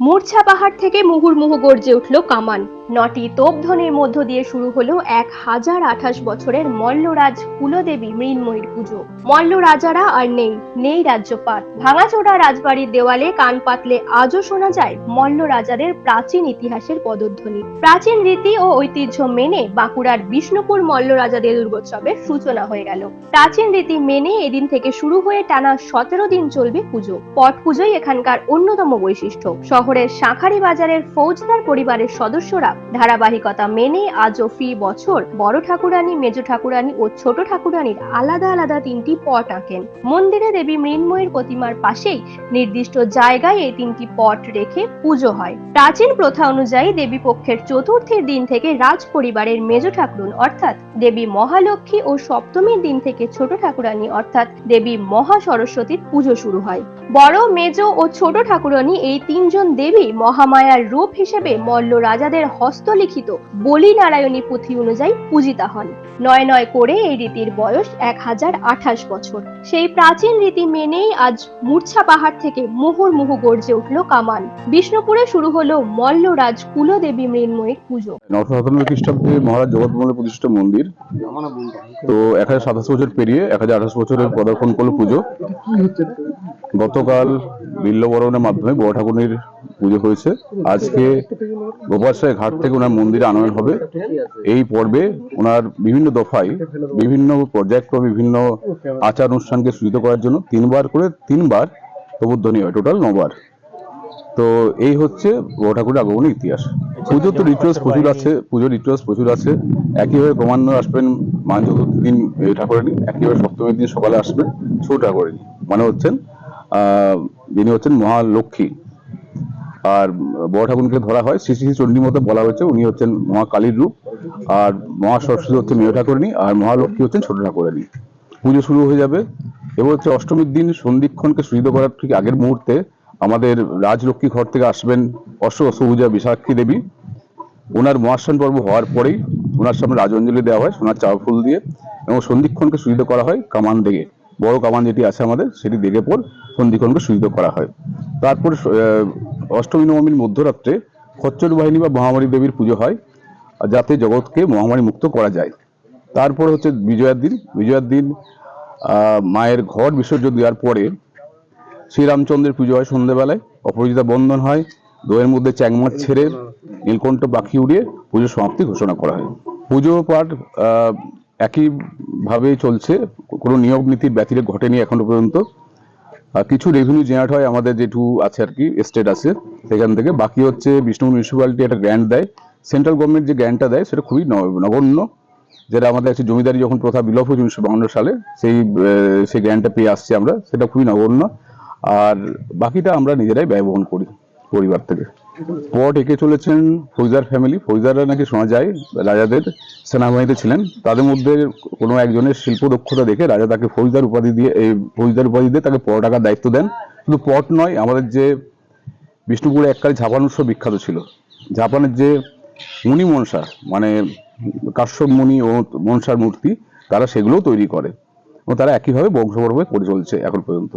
মূর্ছা পাহাড় থেকে মুহুর্মুহু গর্জে উঠল কামান। নটি তোপধ্বনির মধ্য দিয়ে শুরু হলো এক হাজার আঠাশ বছরের মল্লরাজ কুলদেবী মৃন্ময়ীর পুজো। মল্ল রাজারা আর নেই নেই রাজ্যপাট। ভাঙাচোরা রাজবাড়ির দেওয়ালে কান পাতলে আজও শোনা যায় মল্ল রাজাদের প্রাচীন ইতিহাসের পদধ্বনি। প্রাচীন রীতি ও ঐতিহ্য মেনে বাঁকুড়ার বিষ্ণুপুর মল্ল রাজাদের দুর্গোৎসবের সূচনা হয়ে গেল। প্রাচীন রীতি মেনে এদিন থেকে শুরু হয়ে টানা সতেরো দিন চলবে পুজো। পট পুজোই এখানকার অন্যতম বৈশিষ্ট্য। শহরের শাঁখারি বাজারের ফৌজদার পরিবারের সদস্যরা ধারাবাহিকতা মেনে আজও ফি বছর বড় ঠাকুরানী, মেজ ঠাকুরানী ও ছোট ঠাকুরানীর আলাদা আলাদা তিনটি পট আঁকেন। মন্দিরে দেবী মৃন্ময়ীর প্রতিমার পাশেই নির্দিষ্ট জায়গায় এই তিনটি পট রেখে পুজো হয়। প্রাচীন প্রথা অনুযায়ী দেবী পক্ষের চতুর্থীর দিন থেকে রাজ পরিবারের মেজ ঠাকুরন, অর্থাৎ দেবী মহালক্ষ্মী ও সপ্তমীর দিন থেকে ছোট ঠাকুরানী, অর্থাৎ দেবী মহা সরস্বতীর পুজো শুরু হয়। বড়, মেজ ও ছোট ঠাকুরানী এই তিনজন দেবী মহামায়ার রূপ হিসেবে মল্ল রাজাদের হস্তলিখিত। বলি নারায়ণী পুঁথি অনুযায়ী পূজিতা হন। নয় নয় করে এই রীতির বয়স এক হাজার আঠাশ বছর। সেই প্রাচীন রীতি মেনেই আজ মূর্ছা পাহাড় থেকে মুহুর্মুহু গর্জে উঠল কামান। বিষ্ণুপুরে শুরু হলো মল্লরাজ কুলদেবী মৃন্ময়ীর পুজো। নশো খ্রিস্টাব্দে মহারাজ জগৎমোহনের প্রতিষ্ঠিত মন্দির। তো এক হাজার সাতাশ বছর পেরিয়ে এক হাজার আঠাশ বছরের পদার্পণ করল পুজো। গতকাল বিল্লবরণের মাধ্যমে বড় ঠাকুরের পুজো হয়েছে। আজকে গোপালসায় ঘাট থেকে ওনার মন্দিরে আনয়ন হবে। এই পর্বে ওনার বিভিন্ন দফায় বিভিন্ন পর্যায়ক্রমে বিভিন্ন আচার অনুষ্ঠানকে সূচিত করার জন্য তিনবার করে তিনবার প্রবোধনী হয়, টোটাল নবার। তো এই হচ্ছে বড় ঠাকুরের আগমনের ইতিহাস। পুজো তো রিচুয়ালস প্রচুর আছে, পুজোর রিচুয়ালস প্রচুর আছে। একইভাবে ক্রমান্বয়ে আসবেন মা চতুর্থী দিন ঠাকুরানী, একইভাবে সপ্তমীর দিন সকালে আসবেন, ছোট ঠাকুরানী। মানে হচ্ছেন যিনি হচ্ছেন মহালক্ষ্মী। আর বড় ঠাকুরকে ধরা হয়, শ্রী শ্রী চণ্ডী মতো বলা হয়েছে, উনি হচ্ছেন মহাকালীর রূপ। আর মহা সরস্বতী হচ্ছেন মেয় ঠাকুরানী, আর মহালক্ষ্মী হচ্ছেন ছোট ঠাকুরানী। পুজো শুরু হয়ে যাবে। এবার হচ্ছে অষ্টমীর দিন সন্ধিক্ষণকে সূচিত করার ঠিক আগের মুহূর্তে আমাদের রাজলক্ষ্মী ঘর থেকে আসবেন অশ্ব সবুজা বিশাক্ষী দেবী। ওনার মহাস্থান পর্ব হওয়ার পরেই ওনার সামনে রাজঅঞ্জলি দেওয়া হয়, সোনার চাওয়া ফুল দিয়ে। এবং সন্ধিক্ষণকে সূচিত করা হয় কামান দেগে বড় কামান যেটি আছে আমাদের সেটি দেখে পর সন্ধিক্ষণকে সূচিত করা হয়। তারপর অষ্টমী নবমীর মধ্যরাত্রে খচ্চর বাহিনী বা মহামারী দেবীর পুজো হয় যাতে জগৎকে মহামারী মুক্ত করা যায়। তারপর হচ্ছে বিজয়ার দিন। বিজয়ার দিন মায়ের ঘর বিসর্জন দেওয়ার পরে শ্রীরামচন্দ্রের পুজো হয় সন্ধ্যেবেলায় অপরাজিতা বন্ধন হয়। দইয়ের মধ্যে চ্যাংমাছ ছেড়ে নীলকণ্ঠ পাখি উড়িয়ে পুজোর সমাপ্তি ঘোষণা করা হয়। পুজো পাঠ আহ, একইভাবে চলছে। কোনো নিয়ম নীতির ব্যতিরেক ঘটেনি এখনও পর্যন্ত। কিছু রেভিনিউ জেনারেট হয় আমাদের যেটু আছে আর কি স্টেট আছে, সেখান থেকে। বাকি হচ্ছে বিষ্ণু মিউনিসিপ্যালিটি একটা গ্র্যান্ট দেয়। সেন্ট্রাল গভর্নমেন্ট যে গ্র্যান্টটা দেয়, সেটা খুবই নগণ্য। যেটা আমাদের আছে জমিদারি যখন প্রথা বিলোপ হয়েছে উনিশশো বাহান্ন সালে, সেই সেই গ্র্যান্টটা পেয়ে আসছি আমরা। সেটা খুবই নগণ্য। আর বাকিটা আমরা নিজেরাই ব্যয়বহন করি পরিবার থেকে। পট এঁকে চলেছেন ফৌজদার ফ্যামিলি ফৌজদাররা নাকি শোনা যায়, রাজাদের সেনাবাহিনীতে ছিলেন। তাদের মধ্যে কোনো একজনের শিল্প দক্ষতা দেখে রাজা তাকে ফৌজদার উপাধি দিয়ে, এই ফৌজদার উপাধি দিয়ে তাকে পট আঁকার দায়িত্ব দেন। শুধু পট নয়, আমাদের যে বিষ্ণুপুরে এককালে ঝাপান উৎসব বিখ্যাত ছিল। ঝাপানের যে মুনি মনসা মানে কাশ্যপ মুনি ও মনসার মূর্তি, তারা সেগুলোও তৈরি করে। এবং তারা একইভাবে বংশপর্বে করে চলছে এখন পর্যন্ত।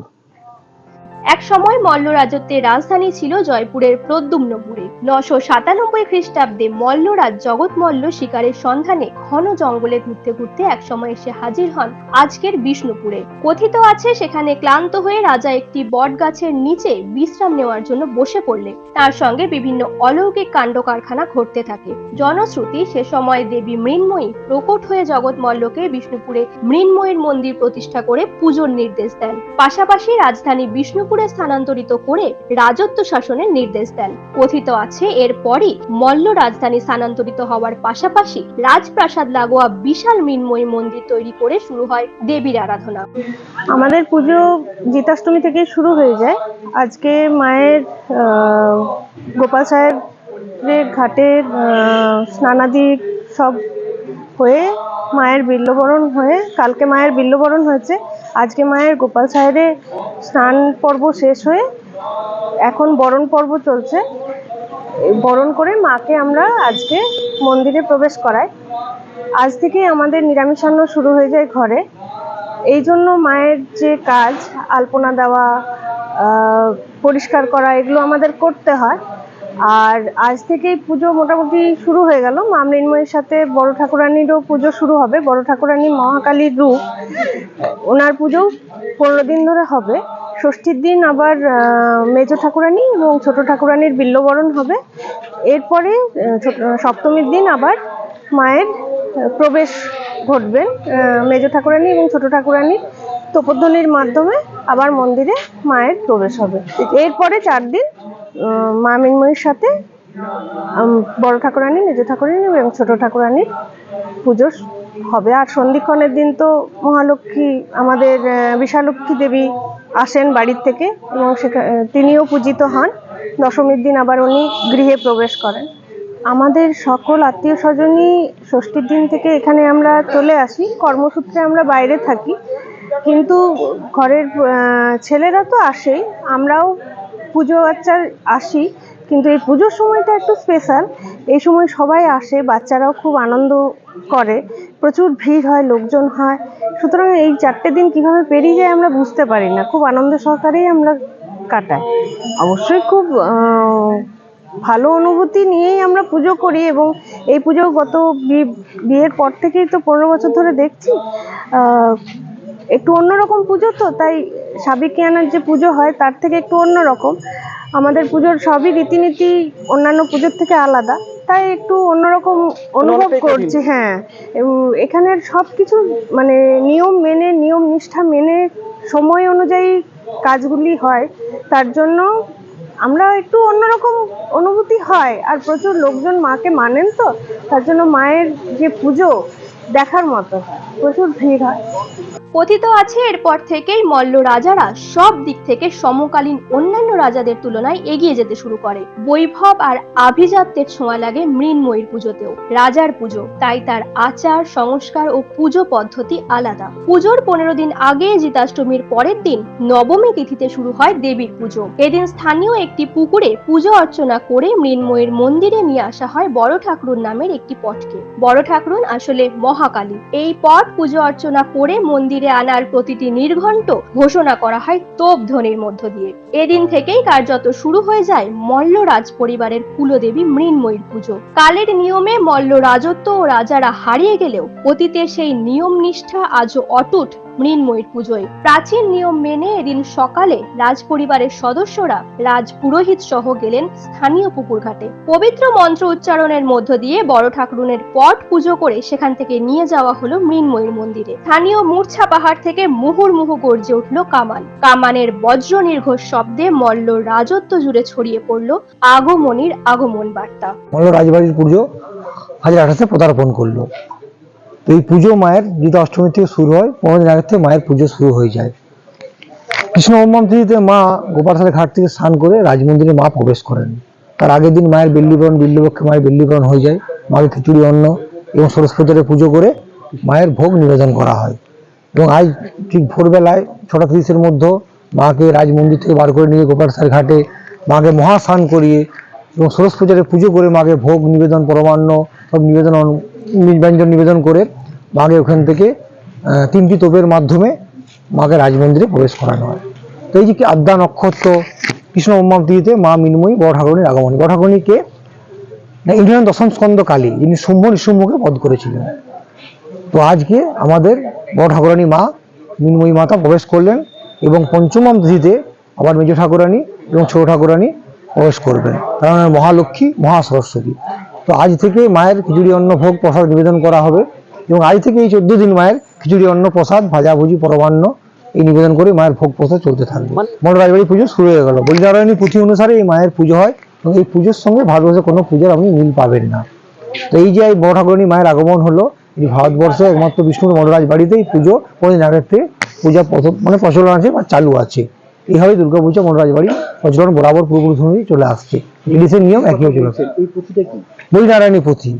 এক সময় মল্ল রাজত্বের রাজধানী ছিল জয়পুরের প্রদ্যুম্নপুরে। নশো সাতানব্বই খ্রিস্টাব্দে মল্লরাজ জগৎ মল্ল শিকারের সন্ধানে ঘন জঙ্গলে ঘুরতে ঘুরতে এক সময় এসে হাজির হন আজকের বিষ্ণুপুরে। কথিত আছে, সেখানে ক্লান্ত হয়ে রাজা একটি বট গাছের নিচে বিশ্রাম নেওয়ার জন্য বসে পড়লে। তার সঙ্গে বিভিন্ন অলৌকিক কাণ্ড কারখানা ঘটতে থাকে। জনশ্রুতি, সে সময় দেবী মৃন্ময়ী প্রকট হয়ে জগৎ মল্লকে বিষ্ণুপুরে মৃন্ময়ীর মন্দির প্রতিষ্ঠা করে পুজোর নির্দেশ দেন। পাশাপাশি রাজধানী বিষ্ণুপুরে স্থানান্তরিত করে রাজত্ব শাসনের নির্দেশ দেন। কথিত আছে, এরপরই মল্ল রাজধানী স্থানান্তরিত হওয়ার পাশাপাশি রাজপ্রাসাদ লাগোয়া বিশাল মৃন্ময়ী মন্দির তৈরি করে শুরু হয় দেবীর আরাধনা। আমাদের পুজো জিতাষ্টমী থেকে শুরু হয়ে যায়। আজকে মায়ের গোপাল সাহেবের ঘাটে স্নানাদি সব হয়ে মায়ের বিল্লবরণ হয়ে, কালকে মায়ের বিল্লবরণ হয়েছে। আজকে মায়ের গোপাল সাহেবে স্নান পর্ব শেষ হয়ে এখন বরণ পর্ব চলছে। বরণ করে মাকে আমরা আজকে মন্দিরে প্রবেশ করাই। আজ থেকেই আমাদের নিরামিষান্ন শুরু হয়ে যায় ঘরে। এই জন্য মায়ের যে কাজ, আলপনা দেওয়া পরিষ্কার করা, এগুলো আমাদের করতে হয়। আর আজ থেকেই পুজো মোটামুটি শুরু হয়ে গেল। মা মৃন্ময়ের সাথে বড় ঠাকুরানিরও পুজো শুরু হবে। বড় ঠাকুরানি মহাকালীর রূপ ওনার পুজো পনেরো দিন ধরে হবে। ষষ্ঠীর দিন আবার মেজ ঠাকুরানি এবং ছোট ঠাকুরানির বিল্লবরণ হবে। এরপরে সপ্তমীর দিন আবার মায়ের প্রবেশ ঘটবে আহ, মেজ ঠাকুরানি এবং ছোট ঠাকুরানির তোপধ্বনির মাধ্যমে আবার মন্দিরে মায়ের প্রবেশ হবে। এরপরে চার দিন আহ, মা মৃন্ময়ীর সাথে বড় ঠাকুরানি মেজ ঠাকুরানি এবং ছোট ঠাকুরানির পুজো হবে। আর সন্ধিক্ষণের দিন তো মহালক্ষ্মী আমাদের বিশালক্ষ্মী দেবী আসেন বাড়ির থেকে এবং সেখানে তিনিও পূজিত হন। দশমীর দিন আবার উনি গৃহে প্রবেশ করেন। আমাদের সকল আত্মীয় স্বজনই ষষ্ঠীর দিন থেকে এখানে আমরা চলে আসি। কর্মসূত্রে আমরা বাইরে থাকি। কিন্তু ঘরের ছেলেরা তো আসেই। আমরাও পুজো বাচ্চার আসি, কিন্তু এই পুজোর সময়টা একটু স্পেশাল এই সময় সবাই আসে, বাচ্চারাও খুব আনন্দ করে, প্রচুর ভিড় হয়, লোকজন হয়। সুতরাং এই চারটে দিন কীভাবে পেরিয়ে যায় আমরা বুঝতে পারি না। খুব আনন্দ সহকারেই আমরা কাটাই। অবশ্যই খুব ভালো অনুভূতি নিয়েই আমরা পুজো করি এবং এই পুজো গত বিয়ের পর থেকেই তো পনেরো বছর ধরে দেখছি। একটু অন্যরকম পুজো তো, তাই সাবিকিয়ানার যে পুজো হয় তার থেকে একটু অন্যরকম আমাদের পুজোর সবই রীতিনীতি অন্যান্য পুজোর থেকে আলাদা। তাই একটু অন্যরকম অনুভব করছি হ্যাঁ। এখানের সব কিছু মানে নিয়ম মেনে নিয়ম নিষ্ঠা মেনে সময় অনুযায়ী কাজগুলি হয়। তার জন্য আমরা একটু অন্যরকম অনুভূতি হয়। আর প্রচুর লোকজন মাকে মানেন তো তার জন্য মায়ের যে পুজো দেখার মতো প্রচুর ভিড় হয়। কথিত আছে, এরপর থেকেই মল্ল রাজারা সব দিক থেকে সমকালীন অন্যান্য রাজাদের তুলনায় এগিয়ে যেতে শুরু করে। বৈভব আর আভিজাত্যের ছোঁয়া লাগে মৃন্ময়ীর পুজোতেও, রাজার পুজো। তাই তার আচার, সংস্কার ও পুজো পদ্ধতি আলাদা। পুজোর পনেরো দিন আগে জিতাষ্টমীর পরের দিন নবমী তিথিতে শুরু হয় দেবীর পুজো। এদিন স্থানীয় একটি পুকুরে পুজো অর্চনা করে মৃন্ময়ীর মন্দিরে নিয়ে আসা হয় বড় ঠাকুরুন নামের একটি পটকে। বড় ঠাকুরুন আসলে মহাকালী। এই পট পুজো অর্চনা করে মন্দিরে আনার প্রতিটি নির্ঘণ্ট ঘোষণা করা হয় তোপ ধ্বনির মধ্য দিয়ে। এদিন থেকেই কার্যত শুরু হয়ে যায় মল্লরাজ পরিবারের কুলদেবী মৃন্ময়ীর পুজো। কালের নিয়মে মল্ল রাজত্ব ও রাজারা হারিয়ে গেলেও অতীতের সেই নিয়ম নিষ্ঠা আজও অটুট মৃন্ময়ীর পুজোয় প্রাচীন নিয়ম মেনে এদিন সকালে রাজ পরিবারের সদস্যরা রাজ পুরোহিত সহ গেলেন স্থানীয় পুকুর ঘাটে। পবিত্র মন্ত্র উচ্চারণের মধ্য দিয়ে বড় ঠাকুরুনের পট পুজো করে সেখান থেকে নিয়ে যাওয়া হলো মৃন্ময়ীর মন্দিরে। স্থানীয় মূর্ছা পাহাড় থেকে মুহুর্মুহু গর্জে উঠল কামান। কামানের বজ্র নির্ঘোষ শব্দে মল্ল রাজত্ব জুড়ে ছড়িয়ে পড়ল আগমনীর আগমন বার্তা। মল্ল রাজবাড়ির পুজো হাজার আঠাশে পদার্পণ করল। তো এই পুজো মায়ের যেটা অষ্টমী থেকে শুরু হয়, পনেরো দিন আগে থেকে মায়ের পুজো শুরু হয়ে যায়। কৃষ্ণ হোমম তিথিতে মা গোপালসালের ঘাট থেকে স্নান করে রাজমন্দিরে মা প্রবেশ করেন। তার আগের দিন মায়ের বিল্লিবরণ, বিল্লবক্ষে মায়ের বিল্লিবরণ হয়ে যায়। মাকে খিচুড়ি, অন্ন এবং সরস্বতীরে পুজো করে মায়ের ভোগ নিবেদন করা হয়। এবং আজ ঠিক ভোরবেলায় ছটা তিরিশের মধ্যে মাকে রাজমন্দির থেকে বার করে নিয়ে গোপালসার ঘাটে মাকে মহাস্নান করিয়ে এবং পূজারে পুজো করে মাকে ভোগ নিবেদন, পরমান্ন সব নিবেদন ব্যঞ্জন নিবেদন করে মাকে ওখান থেকে তিনটি তোপের মাধ্যমে মাকে রাজমন্দিরে প্রবেশ করানো হয়। তো এই যে কি আদ্যা নক্ষত্র, কৃষ্ণ ব্রহ্মাম মা মিনময়ী বড় ঠাকুরণীর আগমন। বড় ঠাকুরণীকে না দশম স্কন্দ কালী, যিনি শুম্ভ নিশুম্ভকে বধ করেছিলেন। তো আজকে আমাদের বড় ঠাকুরানী মা, মিনময়ী মাতা প্রবেশ করলেন এবং পঞ্চমম তিথিতে আবার মেজ ঠাকুরানী এবং ছোট ঠাকুরানী প্রবেশ করবেন। কারণ মহালক্ষ্মী মহা সরস্বতী তো আজ থেকে মায়ের খিচুড়ি, অন্ন, ভোগ, প্রসাদ নিবেদন করা হবে। এবং আজ থেকে এই চোদ্দ দিন মায়ের খিচুড়ি অন্ন প্রসাদ ভাজাভুজি পরমান্ন এই নিবেদন করে মায়ের ভোগ প্রসাদ চলতে থাকবে। বড় রাজবাড়ি পুজো শুরু হয়ে গেল। বলিনারায়ণী পুঁথি অনুসারে এই মায়ের পুজো হয় এবং এই পুজোর সঙ্গে ভারতবর্ষে কোনো পুজোর আপনি মিল পাবেন না। তো এই যে এই বড় ঠাকুরানী মায়ের আগমন হলো এই ভারতবর্ষে একমাত্র বিষ্ণুর মহারাজ বাড়িতে এই পুজো কোনদিন আগের থেকে পূজা প্রথম মানে প্রচলন আছে বা চালু আছে। এইভাবে দুর্গাপূজা মহারাজ বাড়ি প্রচলন বরাবর পূর্বপুরুষ চলে আসছে। ইংলিশের নিয়ম একই চলে আসছে এই পুঁথিটা কি? বলিনারায়ণী পুঁথি।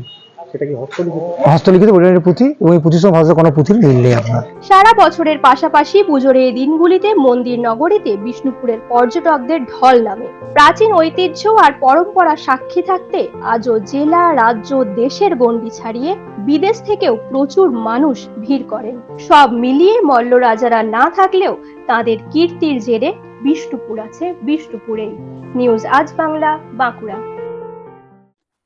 সেটা কি হস্তলিখিত? হস্তলিখিত বলিনারায়ণী পুঁথি এবং এই পুঁথির সঙ্গে কোনো পুঁথির মিল নেই আপনার। সারা বছরের পাশাপাশি পুজোর এই দিনগুলিতে মন্দির নগরীতে বিষ্ণুপুরের পর্যটকদের ঢল নামে। প্রাচীন ঐতিহ্য আর পরম্পরা সাক্ষী থাকতে আজও জেলা রাজ্য দেশের গণ্ডি ছাড়িয়ে বিদেশ থেকেও প্রচুর মানুষ ভিড় করেন। সব মিলিয়ে মল্ল রাজারা না থাকলেও তাদের কীর্তির জেরে বিষ্ণুপুর আছে বিষ্ণুপুরেই। নিউজ আজ বাংলা বাঁকুড়া।